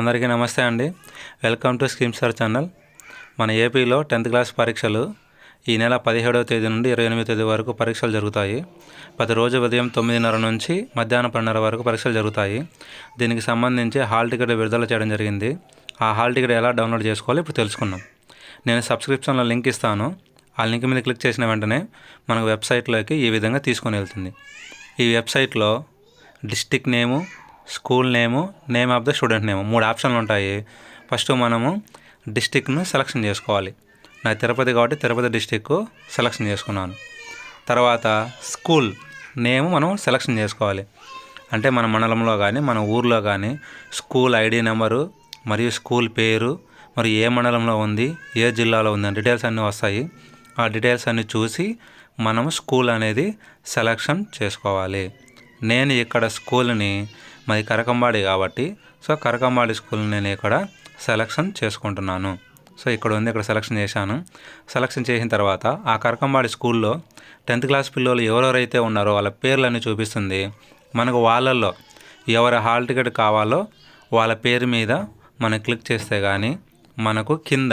అందరికీ నమస్తే అండి. Welcome to scheme sir channel. మన ఏపీలో టెన్త్ క్లాస్ పరీక్షలు ఈ నెల పదిహేడవ తేదీ నుండి ఇరవై ఎనిమిది తేదీ వరకు పరీక్షలు జరుగుతాయి. ప్రతిరోజు ఉదయం తొమ్మిదిన్నర నుంచి మధ్యాహ్నం పన్నెండున్నర వరకు పరీక్షలు జరుగుతాయి. దీనికి సంబంధించి హాల్ టికెట్ విడుదల చేయడం జరిగింది. ఆ హాల్ టికెట్ ఎలా డౌన్లోడ్ చేసుకోవాలో ఇప్పుడు తెలుసుకుందాం. నేను సబ్స్క్రిప్షన్లో లింక్ ఇస్తాను. ఆ లింక్ మీద క్లిక్ చేసిన వెంటనే మనకు వెబ్సైట్లోకి ఈ విధంగా తీసుకొని వెళ్తుంది. ఈ వెబ్సైట్లో district name school name name of the student name. మూడు ఆప్షన్లు ఉంటాయి. ఫస్ట్ మనము డిస్టిక్ను సెలక్షన్ చేసుకోవాలి. నా తిరుపతి కాబట్టి తిరుపతి డిస్టిక్ సెలక్షన్ చేసుకున్నాను. తర్వాత స్కూల్ నేమ్ మనం సెలక్షన్ చేసుకోవాలి. అంటే మన మండలంలో కానీ మన ఊర్లో కానీ స్కూల్ ఐడి నెంబరు మరియు స్కూల్ పేరు మరి ఏ మండలంలో ఉంది ఏ జిల్లాలో ఉంది అని డీటెయిల్స్ అన్నీ వస్తాయి. ఆ డీటెయిల్స్ అన్నీ చూసి మనం స్కూల్ అనేది సెలక్షన్ చేసుకోవాలి. నేను ఇక్కడ స్కూల్ని మాది కరకంబాడి కాబట్టి సో కరకంబాడి స్కూల్ నేను ఇక్కడ సెలక్షన్ చేసుకుంటున్నాను. సో ఇక్కడ ఉంది ఇక్కడ సెలక్షన్ చేశాను. సెలక్షన్ చేసిన తర్వాత ఆ కరకంబాడి స్కూల్లో టెన్త్ క్లాస్ పిల్లలు ఎవరెవరైతే ఉన్నారో వాళ్ళ పేర్లన్నీ చూపిస్తుంది. మనకు వాళ్ళల్లో ఎవరి హాల్ టికెట్ కావాలో వాళ్ళ పేరు మీద మనం క్లిక్ చేస్తే కానీ మనకు కింద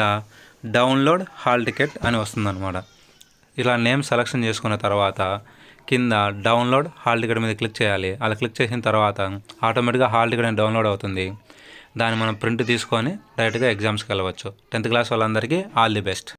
డౌన్లోడ్ హాల్ టికెట్ అని వస్తుందన్నమాట. ఇలా నేమ్ సెలక్షన్ చేసుకున్న తర్వాత కింద డౌన్లోడ్ హాల్ టికెట్ మీద క్లిక్ చేయాలి. అలా క్లిక్ చేసిన తర్వాత ఆటోమేటిక్గా హాల్ టికెట్ అనేది డౌన్లోడ్ అవుతుంది. దాన్ని మనం ప్రింట్ తీసుకొని డైరెక్ట్గా ఎగ్జామ్స్కి వెళ్ళవచ్చు. టెన్త్ క్లాస్ వాళ్ళందరికీ ఆల్ ది బెస్ట్.